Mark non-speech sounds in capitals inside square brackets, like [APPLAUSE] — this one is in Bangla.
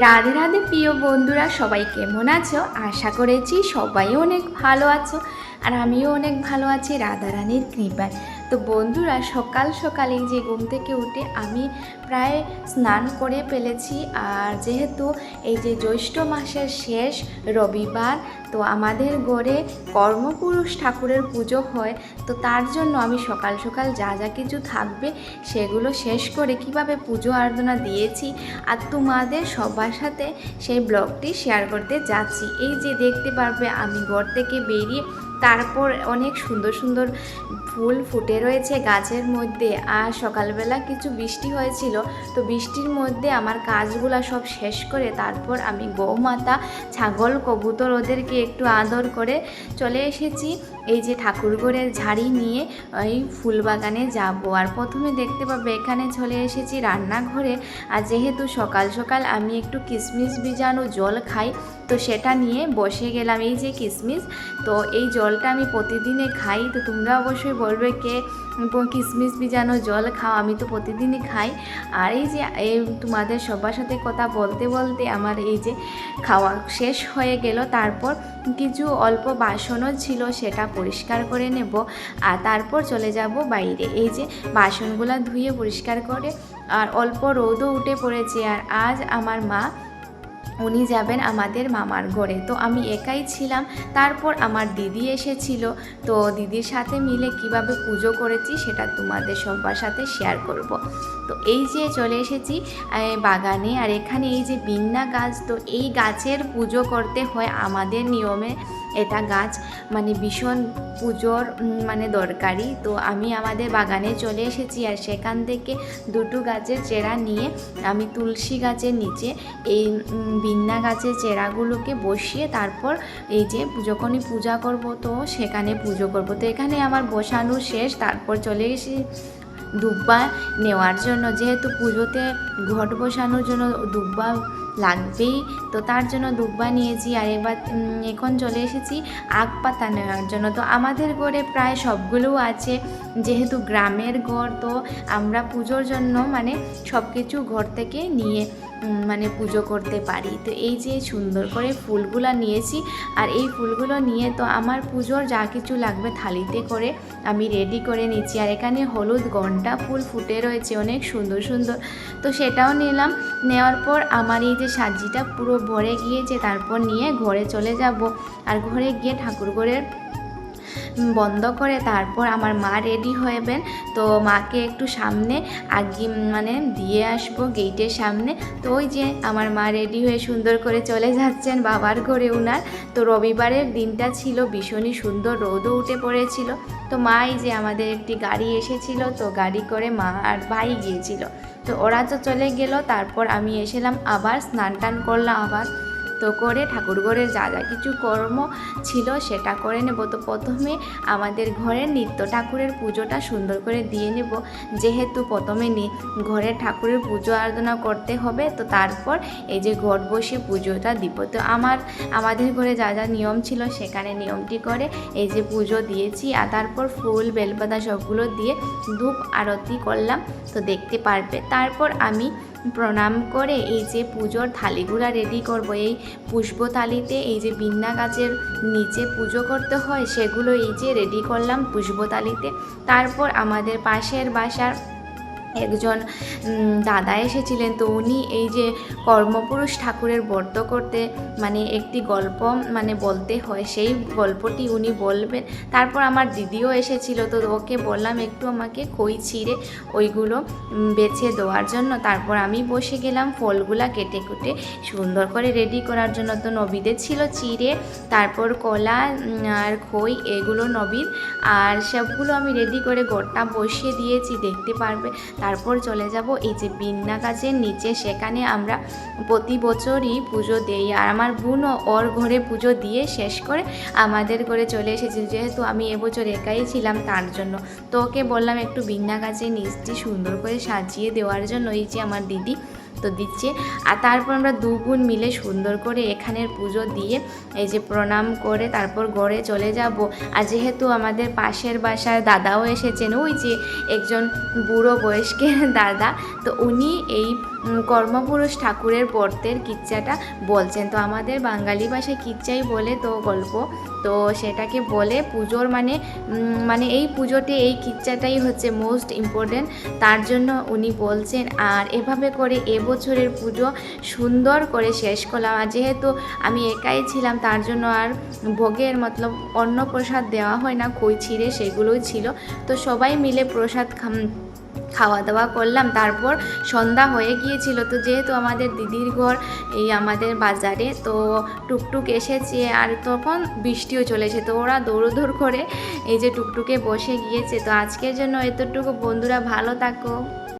রাধে রাধে প্রিয় বন্ধুরা, সবাই কেমন আছো? আশা করেছি সবাই অনেক ভালো আছো, আর আমিও অনেক ভালো আছি রাধারানীর কৃপায়। তো বন্ধুরা, সকাল সকাল যে ঘুম থেকে উঠে আমি প্রায় স্নান করে ফেলেছি। আর যেহেতু এই যে জ্যৈষ্ঠ মাসের শেষ রবিবার, তো আমাদের ঘরে কর্মপুরুষ ঠাকুরের পুজো হয়। তো তার জন্য আমি সকাল সকাল যা যা কিছু থাকবে সেগুলো শেষ করে কীভাবে পুজো আরাধনা দিয়েছি আর তোমাদের সবার সাথে সেই ব্লগটি শেয়ার করতে যাচ্ছি। এই যে দেখতে পারবে, আমি ঘর থেকে বেরিয়ে তারপর অনেক সুন্দর সুন্দর ফুল ফুটে রয়েছে গাছের মধ্যে। আর সকালবেলা কিছু বৃষ্টি হয়েছিল, তো বৃষ্টির মধ্যে আমার কাজগুলো সব শেষ করে তারপর আমি গৌমাতা ছাগল কবুতর ওদেরকে একটু আদর করে চলে এসেছি। এই যে ঠাকুরঘরের ঝাড়ি নিয়ে ওই ফুল বাগানে যাব। আর প্রথমে দেখতে পাবে এখানে চলে এসেছি রান্নাঘরে। আর যেহেতু সকাল সকাল আমি একটু কিশমিশ ভিজানো জল খাই তো সেটা নিয়ে বসে গেলাম এই যে কিশমিশ তো এই জলটা আমি প্রতিদিনে খাই, তো তোমরা অবশ্যই বলবে কে কিশমিশ ভিজানো জল খাও, আমি তো প্রতিদিনই খাই। আর এই যে তোমাদের সবার সাথে কথা বলতে বলতে আমার এই যে খাওয়া শেষ হয়ে গেল। তারপর কিছু অল্প বাসনও ছিল, সেটা পরিষ্কার করে নেব। আর তারপর চলে যাব বাইরে। এই যে বাসনগুলো ধুয়ে পরিষ্কার করে, আর অল্প রোদও উঠে পড়েছে। আর আজ আমার মা উনি যাবেন আমাদের মামার ঘরে। তো আমি একাই ছিলাম, তারপর আমার দিদি এসেছিল। তো দিদির সাথে মিলে কীভাবে পুজো করেছি সেটা তোমাদের সবার সাথে শেয়ার করব। তো এই যে চলে এসেছি বাগানে। আর এখানে এই যে বিন্না গাছ, তো এই গাছের পুজো করতে হয় আমাদের নিয়মে। এটা গাছ মানে ভীষণ পুজোর মানে দরকারি। তো আমি আমাদের বাগানে চলে এসেছি আর সেখান থেকে দুটো গাছের চেরা নিয়ে আমি তুলসী গাছের নিচে এই বিন্না গাছের চেরাগুলোকে বসিয়ে তারপর এই যে যখনই পূজা করব তো সেখানে পুজো করব। তো এখানে আমার বসানো শেষ, তারপর চলে এসে দুব্বা নেওয়ার জন্য। যেহেতু পুজোতে ঘট বসানোর জন্য দুব্বা লাগবেই। তো তার জন্য দুব্বা নিয়েছি আর এবার এখন চলে এসেছি আগ পাতা নেওয়ার জন্য। তো আমাদের ঘরে প্রায় সবগুলো আছে। যেহেতু গ্রামের ঘর, তো আমরা পুজোর জন্য মানে সব কিছু ঘর থেকে নিয়ে মানে পুজো করতে পারি। তো এই যে সুন্দর করে ফুলগুলো নিয়েছি, আর এই ফুলগুলো নিয়ে তো আমার পুজোর যা কিছু লাগবে থালিতে করে আমি রেডি করে নিচ্ছি। আর এখানে হলুদ ঘণ্টা ফুল ফুটে রয়েছে, অনেক সুন্দর সুন্দর। তো সেটাও নিলাম। নেওয়ার পর আমার এই যে সাজিটা পুরো ভরে গিয়েছে, তারপর নিয়ে ঘরে চলে যাব। আর ঘরে গিয়ে ঠাকুর ঘরের বন্ধ করে তারপর আমার মা রেডি হবেন তো মাকে একটু সামনে আগে মানে দিয়ে আসব গেটের সামনে। তো ওই যে আমার মা রেডি হয়ে সুন্দর করে চলে যাচ্ছেন বাবার ঘরে উনার। তো রবিবারের দিনটা ছিল ভীষণই সুন্দর, রোদও উঠে পড়েছিল। তো মা এই যে আমাদের একটি গাড়ি এসেছিল, তো গাড়ি করে মা আর ভাই গিয়েছিল। তো ওরা তো চলে গেল, তারপর আমি এসেলাম, আবার স্নান টান করলাম আবার। তো করে ঠাকুরঘরের যা যা কিছু কর্ম ছিল সেটা করে নেব। তো প্রথমে আমাদের ঘরের নিত্য ঠাকুরের পুজোটা সুন্দর করে দিয়ে নেব। যেহেতু প্রথমে নি ঘরের ঠাকুরের পুজো আরাধনা করতে হবে, তো তারপর এই যে ঘট বসে পুজোটা দিব। তো আমার আমাদের ঘরে যা যা নিয়ম ছিল সেখানে নিয়মটি করে এই যে পুজো দিয়েছি। আর তারপর ফুল, বেলপাতা সবগুলো দিয়ে ধূপ আরতি করলাম। তো দেখতে পারবে। তারপর আমি প্রণাম করে এই যে পুজোর থালিগুলা রেডি করব, এই পুষ্প থালিতে এই যে বিন্না গাছের নিচে পুজো করতে হয়, সেগুলো এই যে রেডি করলাম পুষ্প থালিতে। তারপর আমাদের পাশের বাসার একজন দাদা এসেছিলেন। তো উনি এই যে কর্মপুরুষ ঠাকুরের ব্রত করতে মানে একটি গল্প মানে বলতে হয়, সেই গল্পটি উনি বলবেন। তারপর আমার দিদিও এসেছিল, তো ওকে বললাম, একটু আমাকে খই ছিঁড়ে ওইগুলো বেছে দেওয়ার জন্য। তারপর আমি বসে গেলাম, ফলগুলা কেটে কুটে সুন্দর করে রেডি করার জন্য। তো নবীদের ছিল চিড়ে, তারপর কলা আর খই, এগুলো নবীর। আর সবগুলো আমি রেডি করে গোটা বসিয়ে দিয়েছি, দেখতে পারবে। তারপর চলে যাব এই যে বিন্না গাছের নিচে। সেখানে আমরা প্রতি বছরই পুজো দেই আর আমার বোনও ওর ঘরে পুজো দিয়ে শেষ করে আমাদের ঘরে চলে এসেছি। যেহেতু আমি এবছর একাই ছিলাম তার জন্য। তো ওকে বললাম একটু বিন্না গাছের নিচটি সুন্দর করে সাজিয়ে দেওয়ার জন্য। এই যে আমার দিদি তো দিচ্ছে। আর তারপর আমরা দুগুণ মিলে সুন্দর করে এখানের পুজো দিয়ে এই যে প্রণাম করে তারপর ঘরে চলে যাব। আর যেহেতু আমাদের পাশের বাসার দাদাও এসেছেন, ওই যে একজন বুড়ো বয়স্কের [LAUGHS] দাদা, তো উনি এই কর্মপুরুষ ঠাকুরের বর্তের কিচ্চাটা বলছেন। তো আমাদের বাঙালি ভাষায় কিচ্চাই বলে তো গল্প। তো সেটাকে বলে পুজোর মানে মানে এই পুজোতে এই কিচ্চাটাই হচ্ছে মোস্ট ইম্পর্টেন্ট তার জন্য উনি বলছেন, আর এভাবে করে এবছরের পুজো সুন্দর করে শেষ করলাম। আর যেহেতু আমি একাই ছিলাম, তার জন্য আর ভোগের মতলব অন্ন প্রসাদ দেওয়া হয় না কই ছিঁড়ে সেগুলোই ছিল। তো সবাই মিলে প্রসাদ খাম- খাওয়া দাওয়া করলাম। তারপর সন্ধ্যা হয়ে গিয়েছিল। তো যেহেতু আমাদের দিদির ঘর এই আমাদের বাজারে, তো টুকটুক এসেছে আর তখন বৃষ্টিও চলেছে। তো ওরা দৌড়দৌড় করে এই যে টুকটুকে বসে গিয়েছে। তো আজকের জন্য এতটুকু। বন্ধুরা ভালো থাকো।